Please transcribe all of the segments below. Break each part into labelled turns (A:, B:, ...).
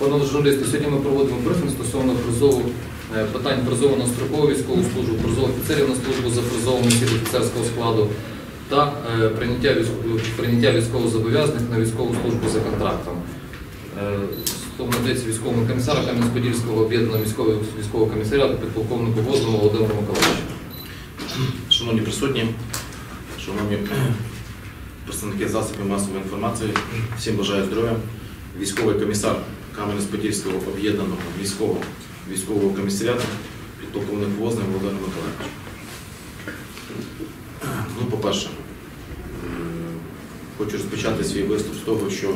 A: Пане журналісти, сьогодні ми проводимо брифінг стосовно призову е, питань призову на строкову військову службу, призову офіцерів на службу за призовом осіб офіцерського складу та е, прийняття, прийняття військовозобов'язаних на військову службу за контрактом. Е, надається військовому комісару Кам'янець-Подільського об'єднаного військового військового комісаріату підполковнику Возному Володимиру Миколаївичу.
B: Шановні присутні, шановні представники засобів масової інформації, всім бажаю здоров'я. Військовий комісар Кам'янець-Подільського об'єднаного військового військового комісаріату, підполковник Возний Володимир Миколаївич. Ну, по-перше, хочу розпочати свій виступ з того, що е,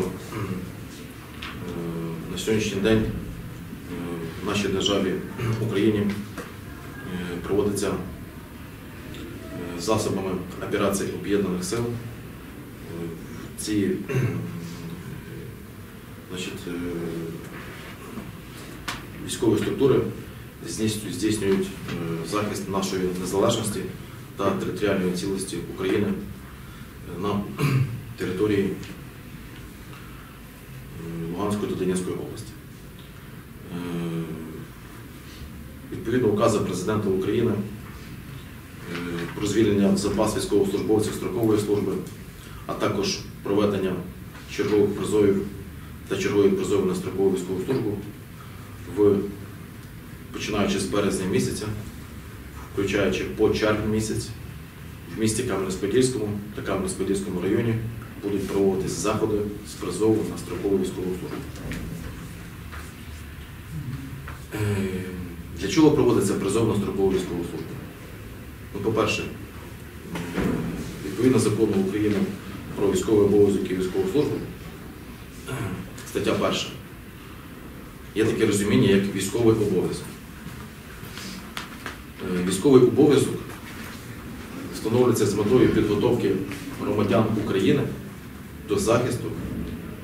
B: на сьогоднішній день в нашій державі Україні проводиться засобами операцій Об'єднаних сил. Е, Ці значить, е, військові структури здійснюють, е, захист нашої незалежності та територіальної цілості України е, на території е, Луганської та Донецької області. Відповідно указу президента України про звільнення запас військовослужбовців строкової служби, а також проведення чергових призовів та чергових призовів на строкову військову службу в, починаючи з березня місяця, включаючи по червень місяць, в місті Кам'янець-Подільському та Кам'янець-Подільському районі будуть проводитися заходи з призову на строкову військову службу. Е, Для чого проводиться призов на строкову військову службу? Ну, по-перше, відповідно закону України про військовий обов'язок і військову службу, стаття перша, є таке розуміння, як військовий обов'язок. Е, Військовий обов'язок встановлюється з метою підготовки громадян України до захисту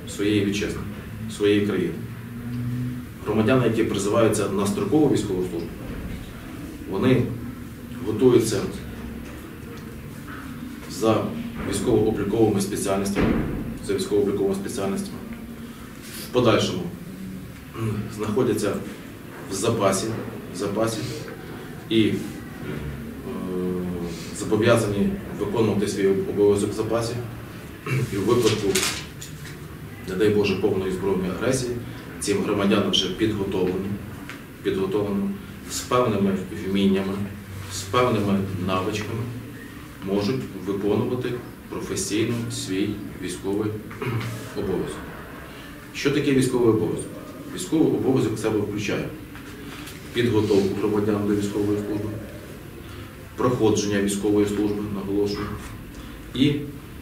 B: своєї вітчизни, своєї країни. Громадяни, які призиваються на строкову військову службу, вони готуються за військово-обліковими спеціальностями, за військово-обліковими спеціальностями. Подальшому знаходяться в запасі, в запасі і е, зобов'язані виконувати свій обов'язок в запасі. І в випадку, не дай Боже, повної збройної агресії, цим громадянам вже підготовлені, підготовлені з певними вміннями, з певними навичками можуть виконувати професійно свій військовий обов'язок. Що таке військовий обов'язок? Військовий обов'язок себе включає підготовку громадян до військової служби, проходження військової служби, наголошую, і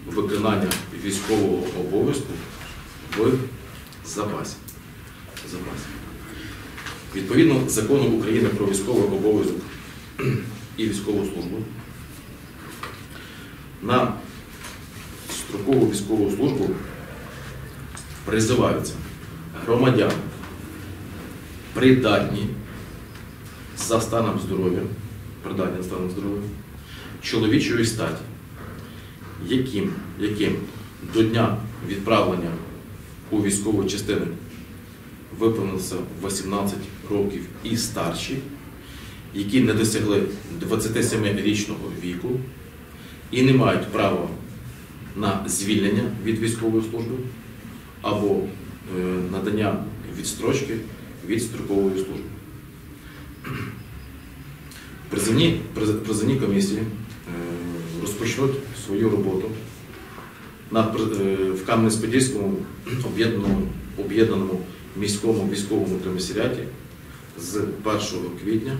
B: виконання військового обов'язку в запасі. Запасі. Відповідно закону України про військовий обов'язок і військову службу на строкову військову службу призиваються громадяни придатні за станом здоров'я, придатні за станом здоров'я, чоловічої статі, яким, яким до дня відправлення у військову частину виповнилося 18 років і старші, які не досягли 27-річного віку і не мають права на звільнення від військової служби або е, надання відстрочки від строкової служби. Призовні, приз- призовні комісії е, розпочнуть свою роботу на, е, в Кам'янець-Подільському об'єднаному, об'єднаному міському військовому комісаріаті з 1 квітня,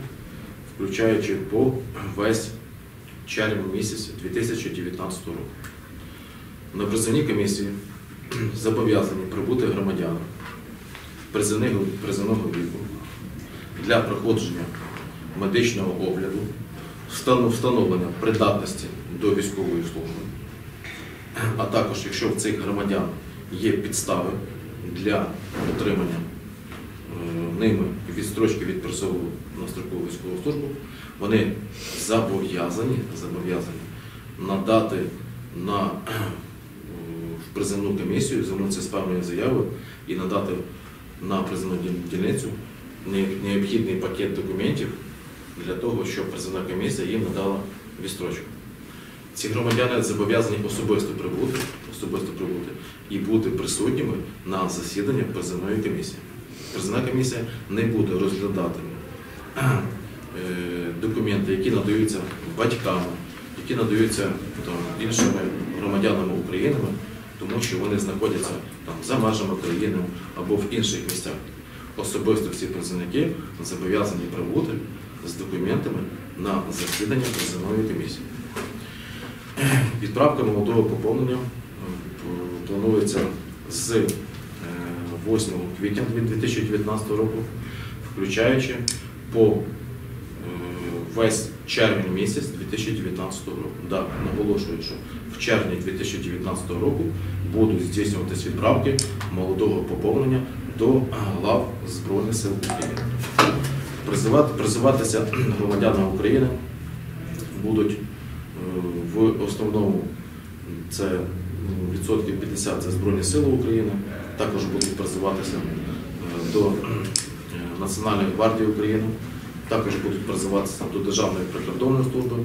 B: включаючи по весь червень місяць 2019 року. На призовній комісії зобов'язані прибути громадяни призовного, віку для проходження медичного огляду, встановлення придатності до військової служби, а також, якщо в цих громадян є підстави для отримання е, ними відстрочки від призову на строкову військову службу, вони зобов'язані, зобов'язані надати на в призовну комісію, звернутися з певною заявою і надати на призовну ді- дільницю необхідний пакет документів для того, щоб призовна комісія їм надала відстрочку. Ці громадяни зобов'язані особисто прибути, особисто прибути і бути присутніми на засіданні призовної комісії. Призовна комісія не буде розглядати е, документи, які надаються батьками, які надаються там, іншими громадянами України, тому що вони знаходяться там, за межами країни або в інших місцях. Особисто всі призовники зобов'язані прибути з документами на засідання призовної комісії. Відправка молодого поповнення е, планується з е, 8 квітня 2019 року, включаючи по е, весь червень місяць 2019 року. Да, наголошую, що в червні 2019 року будуть здійснюватись відправки молодого поповнення до е, лав Збройних сил України. Призивати, призиватися громадянам України будуть е, в основному це відсотків 50 це Збройні Сили України, також будуть призиватися е, до е, Національної гвардії України, також будуть призиватися до Державної прикордонної служби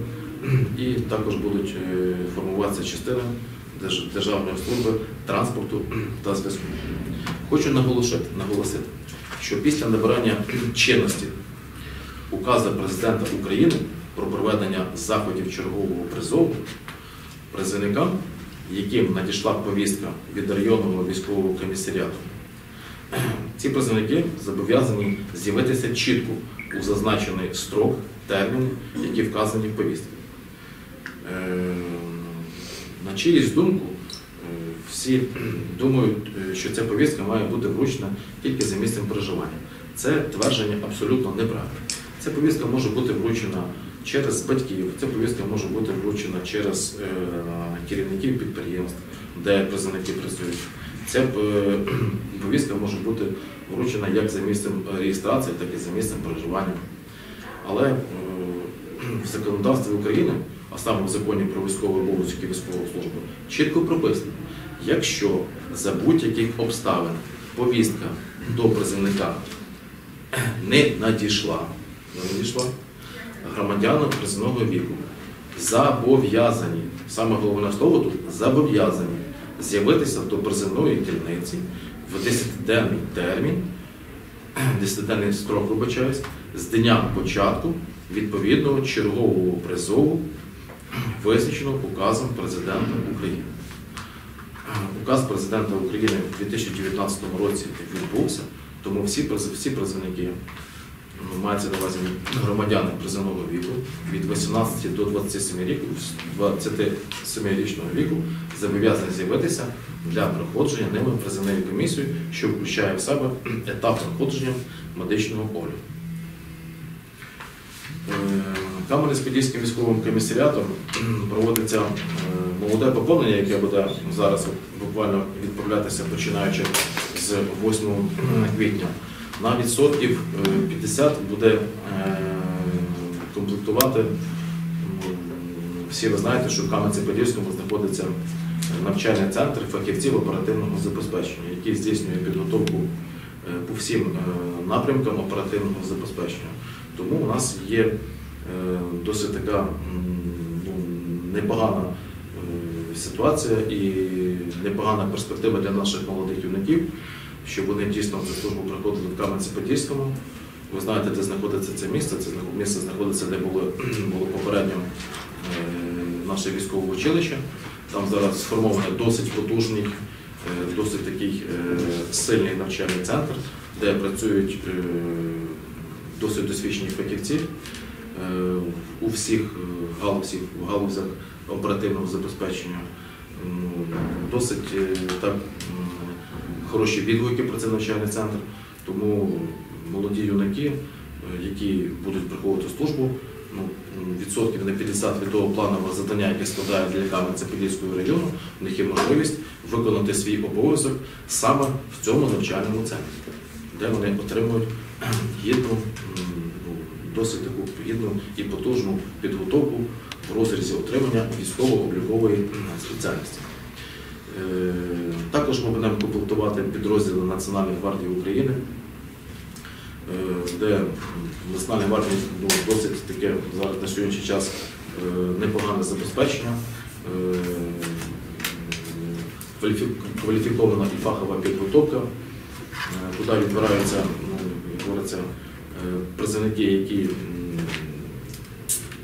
B: і також будуть е, формуватися частини Державної служби транспорту та зв'язку. Хочу наголосити, наголосити, що після набирання чинності указу президента України про проведення заходів чергового призову призовникам, яким надійшла повістка від районного військового комісаріату, ці призовники зобов'язані з'явитися чітко у зазначений строк, термін, які вказані в повістці. Е, На чиїсь думку, е, всі думають, е, що ця повістка має бути вручена тільки за місцем проживання. Це твердження абсолютно неправильне. Ця повістка може бути вручена через батьків, ця повістка може бути вручена через е, керівників підприємств, де призовники працюють. Ця е, повістка може бути вручена як за місцем реєстрації, так і за місцем проживання. Але е, в законодавстві України, а саме в законі про військовий обов'язок і військову службу, чітко прописано, якщо за будь-яких обставин повістка до призовника не надійшла, не надійшла громадянам призовного віку зобов'язані, саме головне слово тут зобов'язані з'явитися до призовної дільниці в 10-денний термін, 10-денний строк, вибачаюсь, з дня початку відповідного чергового призову, визначеного указом президента України. Указ президента України в 2019 році відбувся, тому всі, всі призовники, ну, мається на увазі громадяни призовного віку від 18 до 27 років, 27-річного віку зобов'язані з'явитися для проходження ними в призовної комісії, що включає в себе етап проходження медичного огляду. Кам'янець-Подільським військовим комісаріатом проводиться е, молоде поповнення, яке буде зараз буквально відправлятися починаючи з 8 квітня. На відсотків е, 50 буде е, комплектувати. Всі ви знаєте, що в Кам'янці-Подільському знаходиться навчальний центр фахівців оперативного забезпечення, який здійснює підготовку е, по всім е, напрямкам оперативного забезпечення. Тому у нас є е, досить така ну, непогана ситуація і непогана перспектива для наших молодих юнаків, щоб вони дійсно цю службу проходили в Кам'янці-Подільському. Ви знаєте, де знаходиться це місце. Це місце знаходиться, де було, було попередньо наше військове училище. Там зараз сформований досить потужний, е, досить такий е, сильний навчальний центр, де працюють е, досить досвідчені фахівці у всіх галузях, в галузях оперативного забезпечення. Досить так хороші відгуки про цей навчальний центр. Тому молоді юнаки, які будуть приходити в службу, відсотків на 50 від того планового завдання, яке складає для Кам'янця-Подільського району, у них є можливість виконати свій обов'язок саме в цьому навчальному центрі, де вони отримують гідну, ну, досить таку гідну і потужну підготовку в розрізі отримання військово-облікової спеціальності. Е, Також ми будемо комплектувати підрозділи Національної гвардії України, де в Національній гвардії ну, досить таке зараз на сьогоднішній час е, непогане забезпечення, е, кваліфікована і фахова підготовка. Е, Туди відбираються, ну, як говориться, е, які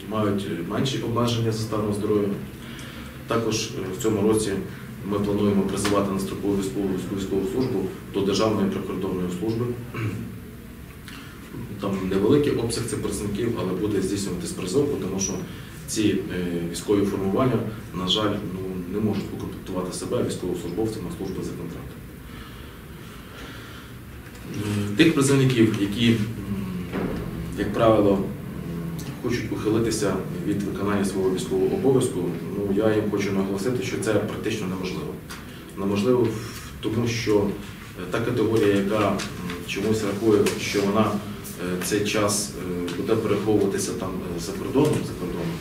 B: мають менші обмеження за станом здоров'я. Також е, в цьому році ми плануємо призивати на строкову військову, військову службу до Державної прикордонної служби. Там невеликий обсяг цих працівників, але буде здійснюватись призов, тому що ці е, військові формування, на жаль, ну, не можуть укомплектувати себе військовослужбовцями на службу за контрактом. Е, Тих призовників, які, як правило, хочуть ухилитися від виконання свого військового обов'язку, ну я їм хочу наголосити, що це практично неможливо. Неможливо тому, що е, та категорія, яка чомусь рахує, що вона цей час е, буде переховуватися там е, за кордоном, за кордоном,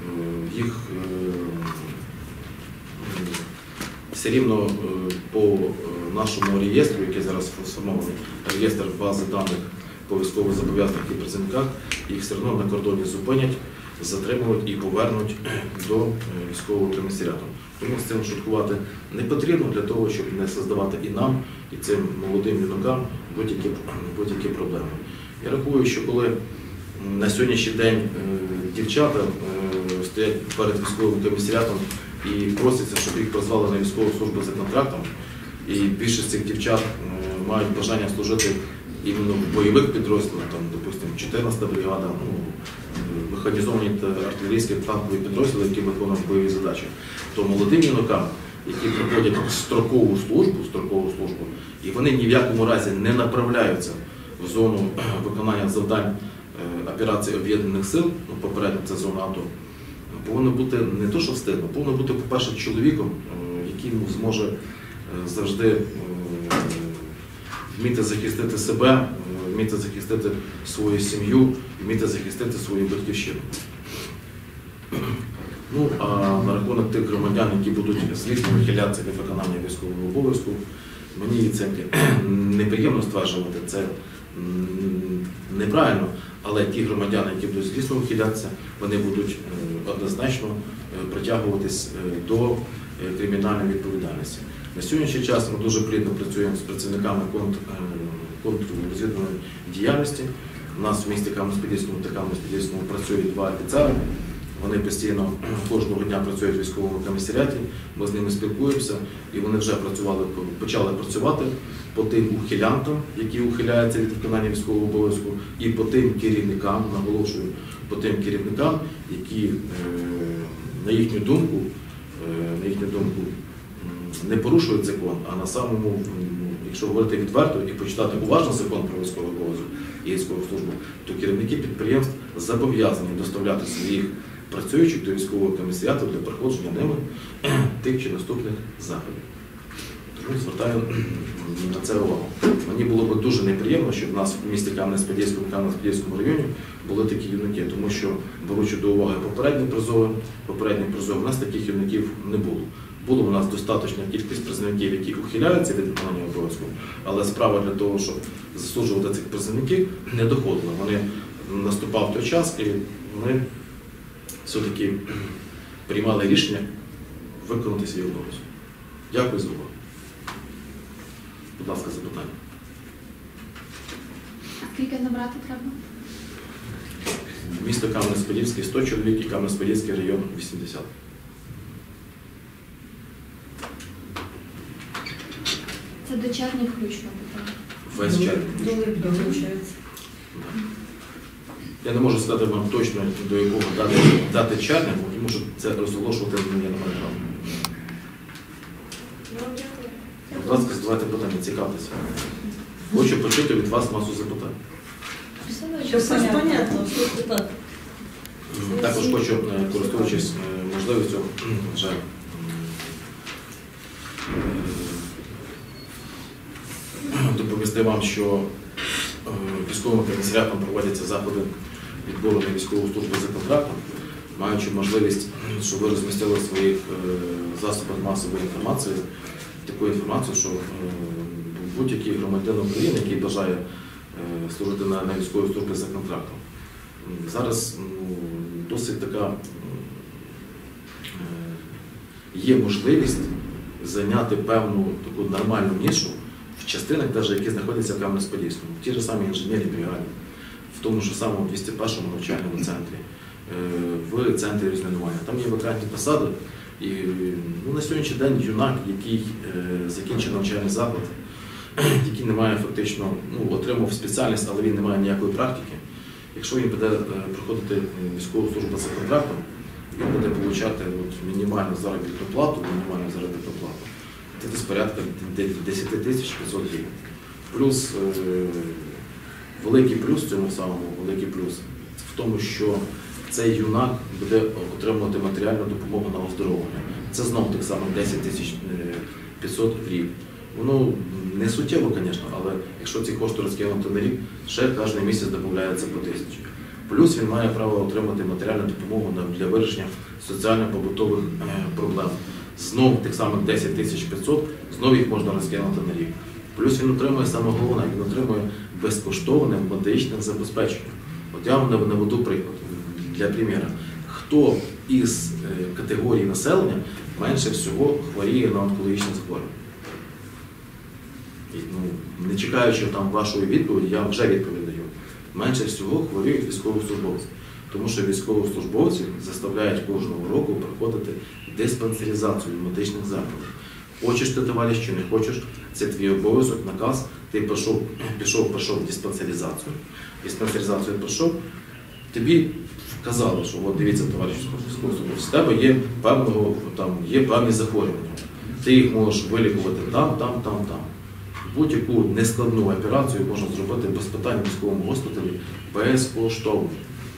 B: е, їх е, все рівно е, по е, нашому реєстру, який зараз сформований, реєстр бази даних по військовозобов'язаних і працівниках, їх все одно на кордоні зупинять, затримують і повернуть до е, військового комісаріату. Тому з цим шуткувати не потрібно для того, щоб не создавати і нам, і цим молодим юнакам будь-які будь-які проблеми. Я рахую, що коли на сьогоднішній день е, дівчата е, стоять перед військовим комісаріатом і просяться, щоб їх призвали на військову службу за контрактом, і більшість цих дівчат е, мають бажання служити іменно в бойових підрозділах, там, допустимо, 14 бригада, ну, механізовані та артилерійські танкові підрозділи, які виконують бойові задачі, то молодим юнакам, які проходять строкову службу, строкову службу, і вони ні в якому разі не направляються в зону виконання завдань е, операції об'єднаних сил, ну, попередньо це зона АТО, повинно бути не то, що встигно, повинно бути, по-перше, чоловіком, е, який зможе е, завжди вміти захистити себе, вміти захистити свою сім'ю, вміти захистити свою батьківщину. Ну, а на рахунок тих громадян, які будуть злісно вихилятися від виконання військового обов'язку, мені це неприємно стверджувати, це неправильно, але ті громадяни, які будуть злісно вихилятися, вони будуть е, однозначно е, притягуватись е, до кримінальної відповідальності. На сьогоднішній час ми дуже плідно працюємо з працівниками контр, е, діяльності. У нас в місті Кам'янець-Подільському та Кам'янець-Подільському працюють два офіцери. Вони постійно кожного дня працюють в військовому комісаріаті, ми з ними спілкуємося, і вони вже працювали, почали працювати по тим ухилянтам, які ухиляються від виконання військового обов'язку, і по тим керівникам, наголошую, по тим керівникам, які, е, на їхню думку, е, на їхню думку, не порушують закон, а на самому, якщо говорити відверто і почитати уважно закон про військовий обов'язок і військову службу, то керівники підприємств зобов'язані доставляти своїх працюючих до військового комісаріату для проходження ними тих чи наступних заходів. Тому звертаю на це увагу. Мені було б дуже неприємно, щоб в нас в місті Кам'янець-Подільському, Кам'янець-Подільському районі були такі юнаки, тому що, беручи до уваги попередні призови, попередні призови, у нас таких юнаків не було. Було у нас достаточна кількість призовників, які ухиляються від виконання обов'язку, але справа для того, щоб заслужувати цих призовників, не доходила. Вони наступав той час, і вони все-таки приймали рішення виконати свій обов'язок. Дякую за увагу. Будь ласка, запитання.
C: А скільки набрати треба?
B: Місто Кам'янець-Подільський 100 чоловік і Кам'янець-Подільський район 80.
C: Це до червня включно питання.
B: Весь червень.
D: До липня, виходить.
B: Я не можу сказати вам точно до якого дати, дати червня, бо тому що це розголошувати я не маю права. Будь ласка, задавайте питання, цікавтеся. Хочу почути від вас масу запитань.
D: Все понятно, що так.
B: Також хочу, е, користуючись е, можливістю, вже доповісти вам, що е, військовим комісаріатом проводяться заходи відбору на військову службу за контрактом. маючи можливість, щоб ви розмістили в своїх е, засобах масової інформації таку інформацію, що е, будь-який громадянин України, який бажає е, служити на, військовій службі за контрактом, зараз ну, досить така є можливість зайняти певну таку нормальну нішу в частинах, навіть, які знаходяться в Кам'янець-Подільському, ті ж самі інженерні бригаді, в тому ж самому 201 навчальному центрі, е, в центрі розмінування. Там є вакантні посади, і ну, на сьогоднішній день юнак, який е, закінчив навчальний заклад, який не має фактично, ну, отримав спеціальність, але він не має ніякої практики. Якщо він буде е, проходити військову службу за контрактом, він буде отримати от, мінімальну заробітну плату, мінімальну заробітну плату. Це десь порядка де- 10 тисяч 500 гривень. Плюс великий плюс в цьому самому, великий плюс в тому, що цей юнак буде отримувати матеріальну допомогу на оздоровлення. Це знову так само 10 тисяч е, 500 в рік. Воно не суттєво, звісно, але якщо ці кошти розкинути на рік, ще кожен місяць додається по тисячі. Плюс він має право отримати матеріальну допомогу для вирішення соціально-побутових е, проблем. Знову тих самих 10 тисяч 500, знову їх можна розкинути на рік. Плюс він отримує саме головне, він отримує безкоштовне медичне забезпечення. От я вам нав- наведу приклад для приміра. Хто із е, категорій населення менше всього хворіє на онкологічне захворювання? Ну, не чекаючи там вашої відповіді, я вже відповідь даю. Менше всього хворіють військовослужбовці. Тому що військовослужбовці заставляють кожного року проходити диспансеризацію медичних закладах. Хочеш ти товариш чи не хочеш, це твій обов'язок, наказ. Ти пішов, пішов, пройшов диспансеризацію. Диспансеризацію пройшов, тобі вказали, що от дивіться, товариш в тебе є певного там є певні захворювання. Ти їх можеш вилікувати там, там, там, там. Будь-яку нескладну операцію можна зробити без питань в військовому госпіталі безкоштовно.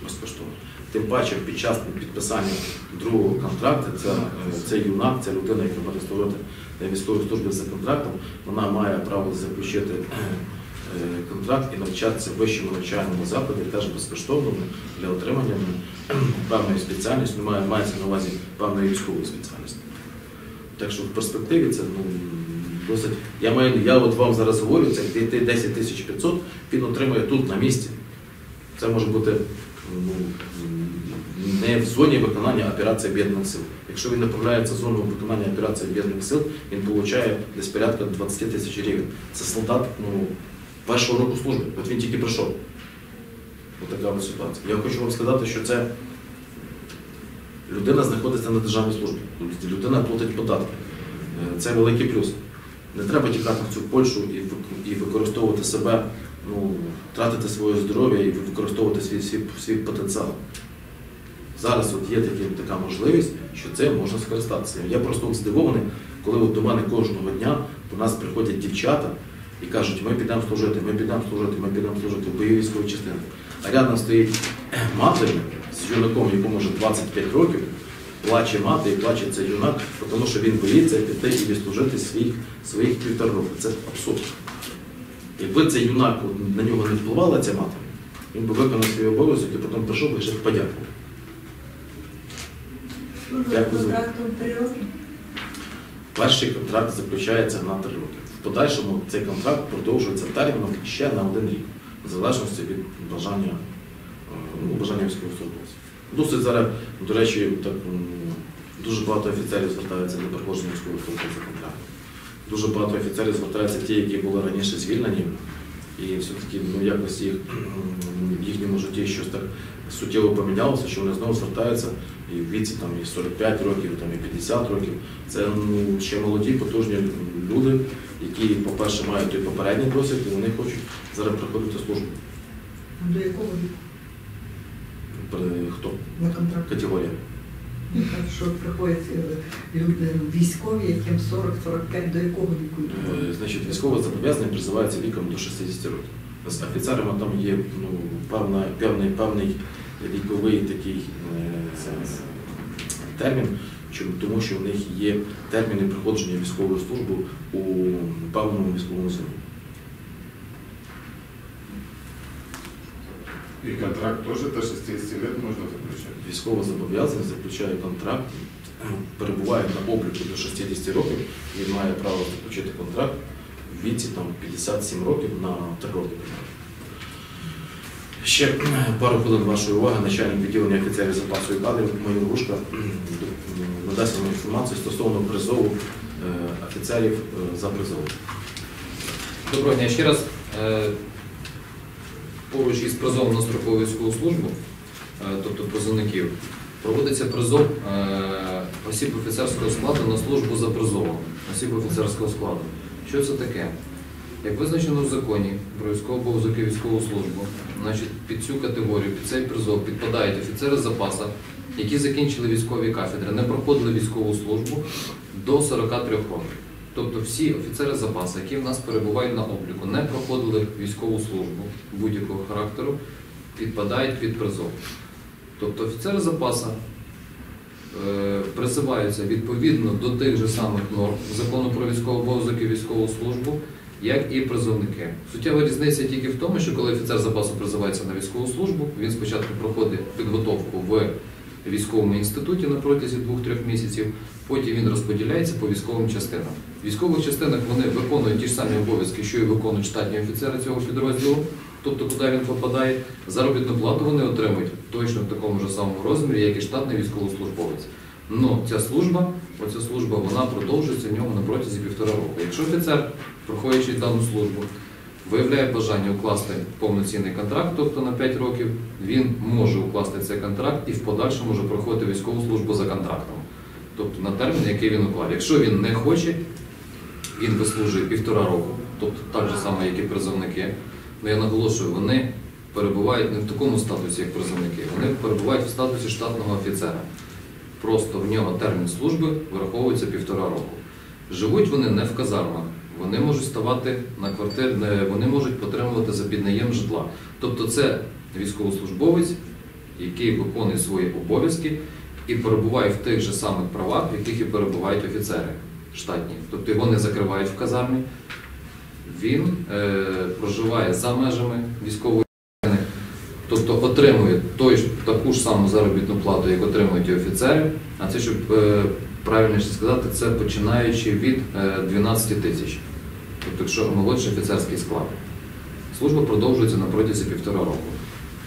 B: безкоштовно. Тим паче під час підписання другого контракту це, е, це юнак, це людина, яка буде служити на військовій службі за контрактом, вона має право заключити е, е, контракт і навчатися в вищому навчальному закладі теж безкоштовно для отримання певної спеціальності, має- мається на увазі певної військової спеціальності. Так що в перспективі це ну, досить. Я маю, я от вам зараз говорю, це де 10 тисяч 500, він отримує тут на місці. Це може бути ну, не в зоні виконання операції об'єднаних сил. Якщо він направляється в зону виконання операції об'єднаних сил, він отримує десь порядка 20 тисяч гривень. Це солдат ну, першого року служби. От він тільки прийшов. Ось така ситуація. Я хочу вам сказати, що це людина знаходиться на державній службі. Тобто людина платить податки. Е, Це великий плюс. Не треба тікати в цю Польщу і використовувати себе, ну, тратити своє здоров'я і використовувати свій, свій, свій потенціал. Зараз от є такі, така можливість, що це можна скористатися. Я просто здивований, коли от до мене кожного дня до нас приходять дівчата і кажуть, ми підемо служити, ми підемо служити, ми підемо служити в бойовій військовій частини. А рядом стоїть мати з юнаком, якому вже 25 років, плаче мати і плаче цей юнак, тому що він боїться піти і відслужити своїх, своїх півтора року. Це абсурд. Якби цей юнак на нього не впливала ця мати, він би виконав свій обов'язок і потім прийшов би ще подякував. Дякую
D: Контрактом три роки.
B: Перший контракт заключається на три роки. В подальшому цей контракт продовжується терміном ще на один рік, в залежності від бажання, е, ну, бажання військовослужбовців. Досить зараз, до речі, так, дуже багато офіцерів звертаються для проходження військової служби за контрактом. Дуже багато офіцерів звертаються ті, які були раніше звільнені, і все-таки ну, якось їх, в їхньому житті щось так суттєво помінялося, що вони знову звертаються і в віці там, і 45 років, там, і 50 років. Це ну, ще молоді, потужні люди, які, по-перше, мають той попередній досвід, і вони хочуть зараз проходити службу.
D: До якого віку
B: При- Хто?
D: на контракт?
B: Категорія.
D: Ну, так, Що приходять е, люди військові, яким 40-45, до якого віку? йдуть?
B: Е, Значить, військове зобов'язання призивається віком до 60 років. З офіцерами там є ну, певна, певний, певний віковий такий е, термін, тому що в них є терміни проходження військової служби у певному військовому зоні.
E: И контракт тоже до 60 лет можно заключать.
B: Військово зобов'язаний заключає контракт, перебуває на обліку до 60 років, він має право заключити контракт в віці там, 57 років на 3 роки. Ще пару хвилин вашої уваги, начальник відділення офіцерів запасу і кадрів Майор Рушка надасть вам інформацію стосовно призову е, офіцерів е, за призовом.
A: Доброго дня ще раз. Е, Поруч із призовом на строкову військову службу, е, тобто призовників, проводиться призов е, осіб офіцерського складу на службу за призовом, осіб офіцерського складу. Що це таке? Як визначено в законі про військову обов'язок і військову службу, значить під цю категорію, під цей призов підпадають офіцери запасу, які закінчили військові кафедри, не проходили військову службу до 43 років. Тобто всі офіцери запасу, які в нас перебувають на обліку, не проходили військову службу будь-якого характеру, підпадають під призов. Тобто офіцери запасу е, призиваються відповідно до тих же самих норм закону про військовий обов'язок і військову службу, як і призовники. Суттєва різниця тільки в тому, що коли офіцер запасу призивається на військову службу, він спочатку проходить підготовку в військовому інституті на протязі 2-3 місяців, потім він розподіляється по військовим частинам. В військових частинах вони виконують ті ж самі обов'язки, що і виконують штатні офіцери цього підрозділу, тобто куди він попадає, заробітну плату вони отримують точно в такому ж самому розмірі, як і штатний військовослужбовець. Ну, ця служба, оця служба, вона продовжується в ньому на протязі півтора року. Якщо офіцер, проходячи дану службу, виявляє бажання укласти повноцінний контракт, тобто на 5 років, він може укласти цей контракт і в подальшому може проходити військову службу за контрактом, тобто на термін, який він уклав. Якщо він не хоче, він вислужує півтора року, тобто так же само, як і призовники. Ну я наголошую, вони перебувають не в такому статусі, як призовники, вони перебувають в статусі штатного офіцера. Просто в нього термін служби враховується півтора року. Живуть вони не в казармах, вони можуть ставати на квартир, вони можуть отримувати за піднаєм житла. Тобто це військовослужбовець, який виконує свої обов'язки і перебуває в тих же самих правах, в яких і перебувають офіцери штатні. Тобто його не закривають в казармі, він е, проживає за межами військової тобто отримує той, таку ж саму заробітну плату, як отримують і офіцери. А це, щоб е, правильніше сказати, це починаючи від е, 12 тисяч. Тобто, якщо молодший офіцерський склад. Служба продовжується на протязі півтора року.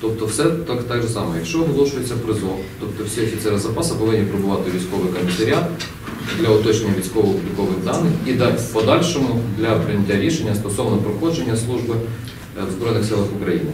A: Тобто все так, так же само. Якщо оголошується призов, тобто всі офіцери запасу повинні пробувати військовий комісаріат для уточнення військово-облікових даних і в подальшому для прийняття рішення стосовно проходження служби е, в Збройних силах України.